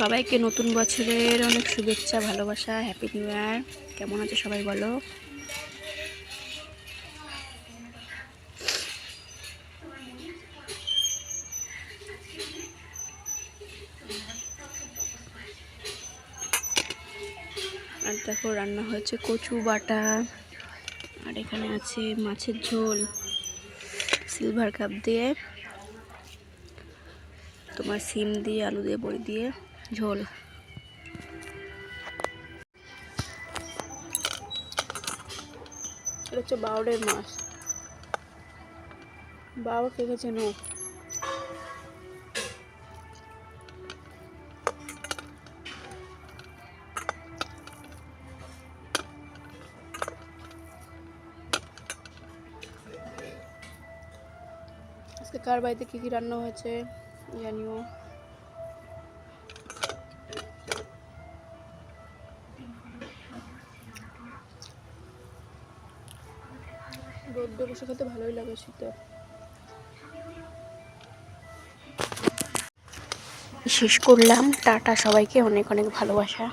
সবাইকে নতুন বছরের অনেক শুভেচ্ছা, ভালোবাসা হ্যাপি নিউ ইয়ার কেমন আছে সবাই বলো? আর দেখো, রান্না হয়েছে কচু বাটা। আর এখানে আছে মাছের ঝোল সিলভার কাপ দিয়ে, তোমার সিম দিয়ে, আলু দিয়ে, বড়ি দিয়ে। ঝোল। এটা হচ্ছে বাউডের মাছ। বাবা কে গেছে নো? আজকে কার বাড়িতে কী কী রান্না হয়েছে জানিও। রোদ্দে বসে খেতে ভালোই লাগে শীতে। শেষ করলাম। টাটা সবাইকে অনেক অনেক ভালোবাসা।